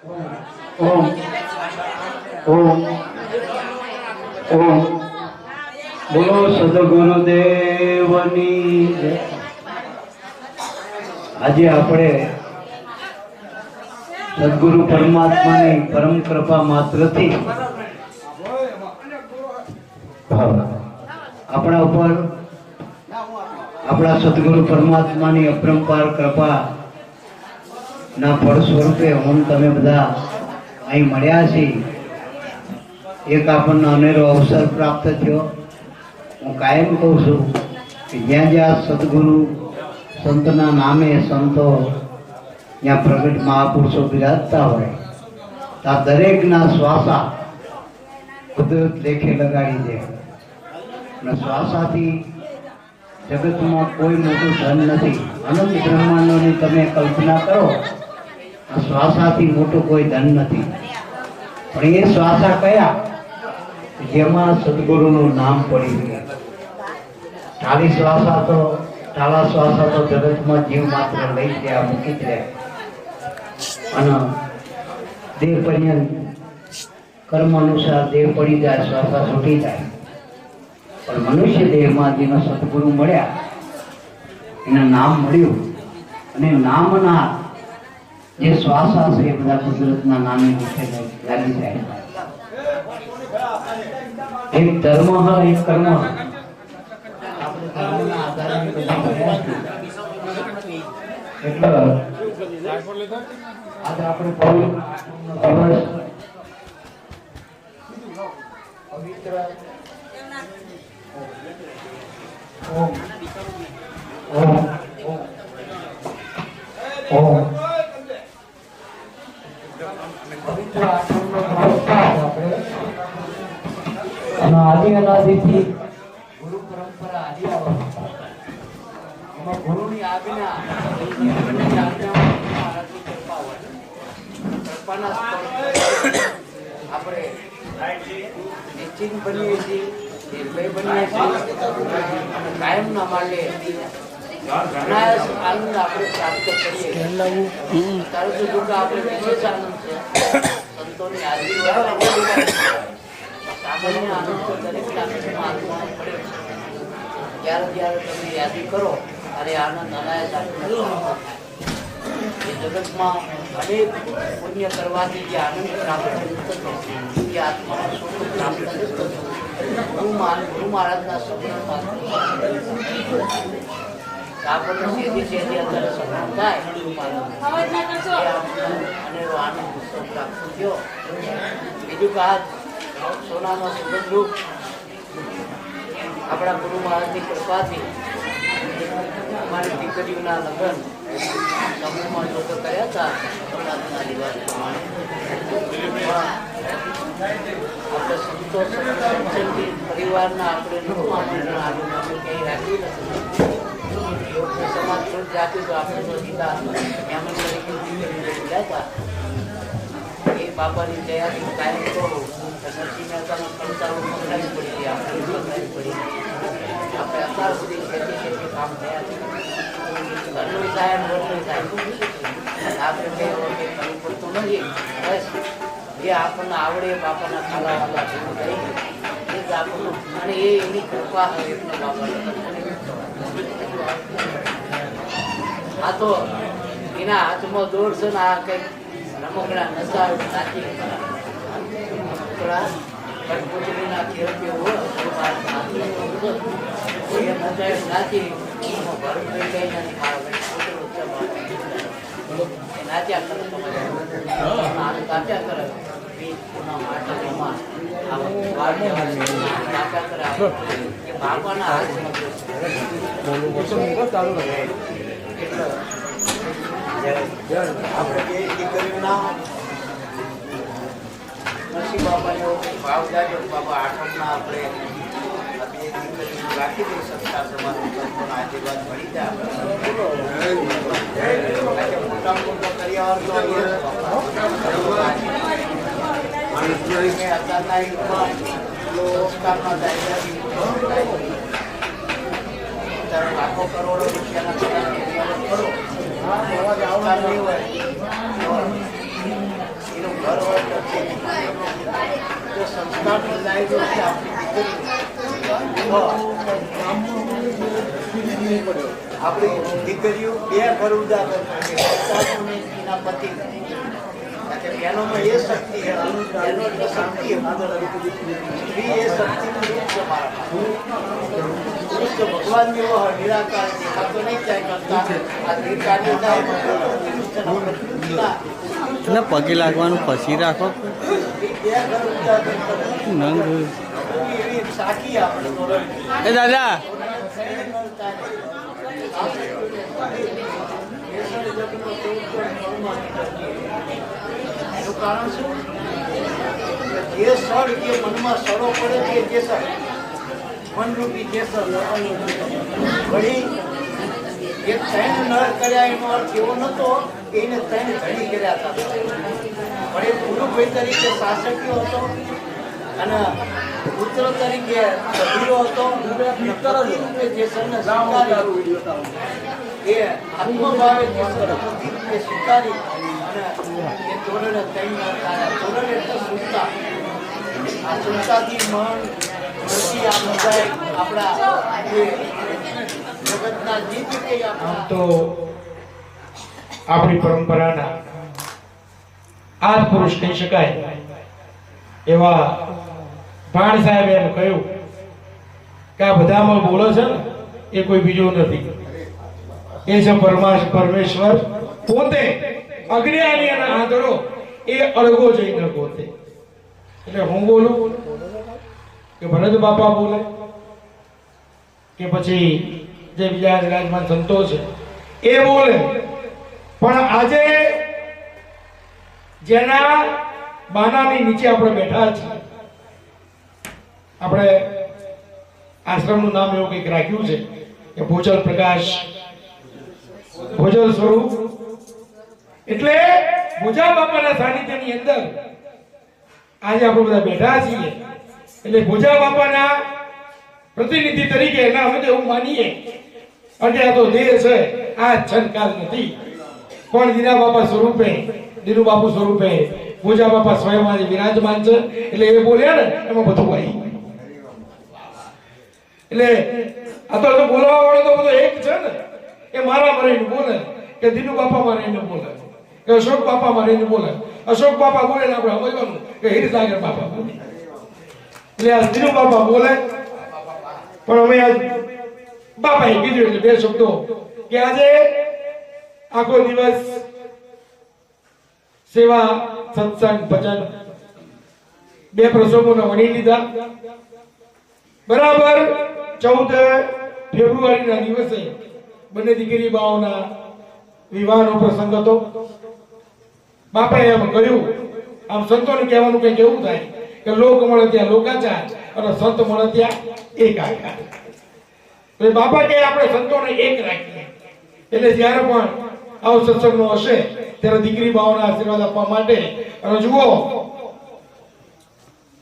ઓમ ઓમ ઓમ બોલો સદગુરુદેવની. આજે આપણે સદગુરુ પરમાત્માની પરમ કૃપા માત્રથી આપણા ઉપર આપણા સદગુરુ પરમાત્માની અપરંપાર કૃપા ના ફળ સ્વરૂપે ઓમ તમે બધા અહીં મળ્યા છીએ એક આપણને અનેરો અવસર પ્રાપ્ત થયો. હું કાયમ કહું છું કે જ્યાં જ્યાં સદગુરુ સંતના નામે સંતો જ્યાં પ્રગટ મહાપુરુષો બિરાજતા હોય, ત્યાં દરેકના શ્વાસા કુદરત લેખે લગાડી દે. અને શ્વાસાથી જગતમાં કોઈ મોટું ધન નથી. અનંત બ્રહ્માંડોની તમે કલ્પના કરો. શ્વાસાથી મોટું કોઈ ધન નથી. પણ એ શ્વાસા કયા? જેમાં સદગુરુનું નામ પડી ગયા. ટાળી શ્વાસા તો, ટાળા શ્વાસા તો જગતમાં જીવ માત્ર લઈ ગયા, મૂકી જ રહે અને દેહ પર્યંત કર્મ અનુસાર દેહ પડી જાય, શ્વાસા છૂટી જાય. પણ મનુષ્ય દેહમાં જેનો સદગુરુ મળ્યા, એને નામ મળ્યું. અને નામના જે શ્વાસા છે એ બધા કુદરતના નામે મુખ્ય લાગી જાય એક ધર્મ હ એક કર્મ હ. આપણે ધર્મના આધારે બધા ભણ્યા છીએ. એટલે આજે આપણે પવિત્ર દિવસ પવિત્ર ઓમ ઓમ ઓમ ઓમ પવિત્ર આશ્રમનો પ્રવક્તા છે આપણે અને અનાદિથી ગુરુ પરંપરા આવી એમાં ગુરુની આજ્ઞા આપણે નિશ્ચિત બનીએ છીએ, નિર્ભય બનીએ છીએ કાયમ ના માટે આનંદ આપણે પ્રાપ્ત કરીએ તારું તો આપણે વિશેષ આનંદ છે. સંતોની હાજરી જ્યારે જ્યારે તમે યાદી કરો અરે આનંદ અનાયસ એ જગતમાં અનેક પુણ્ય કરવાથી જે આનંદ પ્રાપ્ત થતો એ આત્માનો સુખ મહારાજના સપનામાં આપણને સીધી સીધી અંદર સપનું થાય એ આનંદ ઉત્સવ પ્રાપ્ત થયો બીજું કે આ સોનાનો સુગંધરૂપ આપણા ગુરુ મહારાજની કૃપાથી અમારી દીકરીઓના લગ્ન સમૂહમાં લોકો કર્યા હતા સોનાથના રિવાજ પ્રમાણે. આપણે સંચલથી પરિવારના આપણે રાખ્યું નથી. સમાજ છૂટ જાતી તો આપણે તો સીધા એમ તરીકે ગયા હતા. એ બાપાની દયાથી કાયમ તો નરસિંહ મહેતાના કંટાળો આપણે આપણે અત્યાર સુધી ખેતી ખેતી કામ થયા છે આપણે પડતું નથી બસ જે આપણને આવડે બાપાના ખાલા વાલા એ જ આપણને અને એ એની કૃપા હોય એટલે બાપાને આ તો એના હાથમાં દોડશે ને આ કંઈક રમકડા નશા નાખી. રમકડા કઠપુતળીના ખેલ હોય એ નચાય નાખી ભરત લઈ નથી મારા નાચ્યા કરે તમારે. હાથ નાચ્યા કરે. બાપાના હાથમાં છે. એટલે આપણે નરસિંહ બાબાનો ભાવ જાજો બાબા આઠમના આપણે રાખી દઈ સંસ્કાર સમાજનો સંતોના આશીર્વાદ મળી જાય. મોટા મોટા કર્યા અત્યારના યુગમાં દાયરાથી અત્યારે લાખો કરોડો રૂપિયાના કદાચ એરિયામાં ખરો સંસ્કાર નહીં હોય તો એ ઘર હોય તો ઠીક. જો સંસ્કારની લાયક છે આપણી દીકરી તો આપણી દીકરીઓ બે ઘર ઉજાગર કરે સંતાનો ને એના પતિ કારણ કે બહેનોમાં એ શક્તિ છે બહેનો એટલે શક્તિ છે સ્ત્રી એ શક્તિનું રૂપ છે મારા પુરુષ તો ભગવાન જેવો હોય નિરાકાર દેખાતો નહીં જાય કરતા એટલે પગે લાગવાનું પછી રાખો. નંગ. એ દાદા. કારણ શું? કે જે સળ જે મનમાં સરો પડે જે સળ મનરૂપી સળ વળી એ ત્રણ કર્યા એનો અર્થ એવો એને ત્રણ ધણી કર્યા હતા. પણ એ ગુરુભાઈ તરીકે શાસકીય હતો અને પુત્ર તરીકે સભીરો હતો. પતિ રૂપે જેસલને સ્વીકાર્યો. એ આત્મભાવે પતિ રૂપે સ્વીકારી અને એ તોરણે ત્રણ આ સુરતાથી મન પછી આ બધાય આપણા જે આમ તો આપણી પરંપરાના આદ પુરુષ કહી શકાય એવા ભાણ સાહેબે એમ કહ્યું કે આ બધામાં બોલો છે ને, એ કોઈ બીજો નથી. એ છે પરમાશ, પરમેશ્વર પોતે અજ્ઞાની અને આંધળો એ અળગો જઈને પોતે એટલે હું બોલું કે ભરત બાપા બોલે કે પછી જે બીજા રાજમાં સંતો છે, એ બોલે. પણ આજે જેના બાનાની નીચે આપણે બેઠા છીએ, આપણે આશ્રમનું નામ એવું કંઈક રાખ્યું છે કે ભોજલ પ્રકાશ. ભોજલ સ્વરૂપ. એટલે ભોજા બાપાના સાનિધ્યની અંદર આજે આપણે બધા બેઠા છીએ. એટલે ભોજા બાપાના પ્રતિનિધિ તરીકે ના અમે એવું માનીએ. અને આ તો દેહ છે, આ છનકાલ નથી. પણ દીના બાપા સ્વરૂપે દીનુ બાપુ સ્વરૂપે? પૂજા બાપા સ્વયં વિરાજમાન છે, એટલે એ બોલ્યા ને, એમાં બધું આવી એટલે આ તો બોલવા વાળો તો બધો એક છે ને, એ મારા મરીને બોલે, કે દીનુ બાપા મરીને બોલે, કે અશોક બાપા મારીને બોલે. અશોક બાપા બોલે ને આપણે સમજવાનું કે હિરસાગર બાપા બોલે. એટલે આ દીનુ બાપા બોલે પણ અમે આજ બાપાએ કીધું બે શબ્દો કે આજે આખો દિવસ સેવા, સત્સંગ, ભજન બે પ્રસંગોને વણી લીધા. બરાબર ચૌદ ફેબ્રુઆરીના દિવસે બંને દીકરી બાઓના વિવાહનો પ્રસંગ હતો. બાપાએ એમ કહ્યું, આમ સંતોને કહેવાનું કંઈક એવું થાય કે લોક મળે ત્યાં લોકાચાર. અને સંત મળે એક એટલે બાપા કે આપણે સંતોને એક રાખીએ. એટલે જ્યારે પણ આવો સત્સંગનો હશે, ત્યારે દીકરી બાઓના આશીર્વાદ આપવા માટે, અને જુઓ,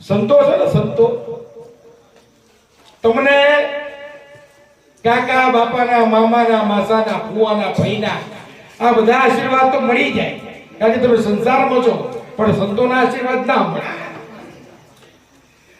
સંતો છે ને સંતો, તમને કાકા, બાપાના, મામાના, માસાના ફુવાના ભાઈના, આ બધા આશીર્વાદ તો મળી જાય. કારણ કે તમે સંસારમાં છો, પણ સંતોના આશીર્વાદ ના મળે.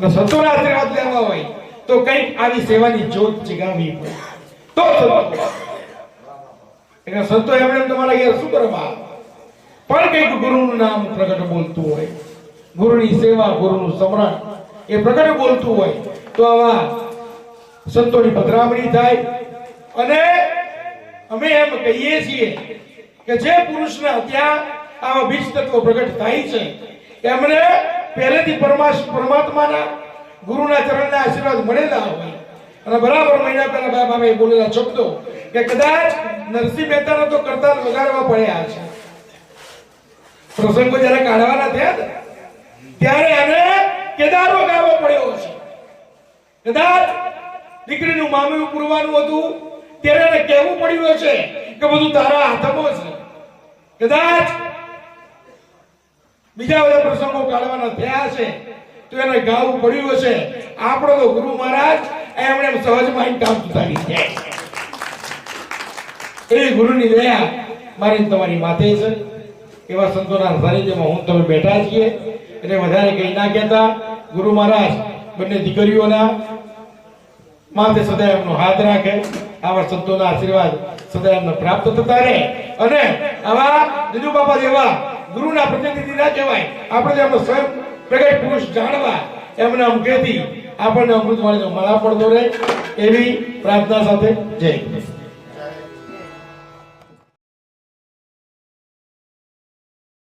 અને સંતોના આશીર્વાદ લેવા હોય તો કંઈક આવી સેવાની જોત જગાવી તો એટલે સંતો એમણે તમારા ઘેર શું કરવા? પણ કંઈક ગુરુનું નામ પ્રગટ બોલતું હોય, ગુરુની સેવા, ગુરુનું સ્મરણ એ પ્રગટ બોલતું હોય, તો આવા સંતોની પધરામણી થાય. અને અમે એમ કહીએ છીએ કે જે પુરુષના ત્યાં આવા બીજ તત્વો પ્રગટ થાય છે, એમને પહેલેથી પરમાત્માના ગુરુના ચરણના આશીર્વાદ મળેલા હોય. અને બરાબર મહિના પહેલા બાબા ભાઈ બોલેલા, શબ્દો કે કદાચ નરસિંહ મહેતાને તો કરતા વગાડવા પડ્યા છે. પ્રસંગો જ્યારે કાઢવાના થયા ને, ત્યારે એને કેદારો ગાવો પડ્યો છે. કદાચ દીકરીનું મામલું પૂરવાનું હતું, ત્યારે એને કહેવું પડ્યું છે કે બધું તારા હાથમાં છે. કદાચ બીજા બધા પ્રસંગો કાઢવાના થયા છે તો એને ગાવું પડ્યું હશે. આપણો તો ગુરુ મહારાજ, એમણે એમ સહજમાં કામ સુધારી છે. એ ગુરુની દયા મારી તમારી માથે છે. એવા સંતોના સાનિધ્યમાં હું તમે બેઠા છીએ. એટલે વધારે કંઈ ના કહેતા. ગુરુ મહારાજ, બંને દીકરીઓના માથે સદાય એમનો હાથ રાખે. આવા સંતોના આશીર્વાદ સદાય એમને પ્રાપ્ત થતા રહે. અને આવા દીદુ બાપા જેવા ગુરુના પ્રતિનિધિ ના કહેવાય. આપણે એમનો સ્વયં પ્રગટ પુરુષ જાણવા એમના મુખેથી આપણને અમૃતવાણીનો માળા પડતો રહે એવી પ્રાર્થના સાથે જય.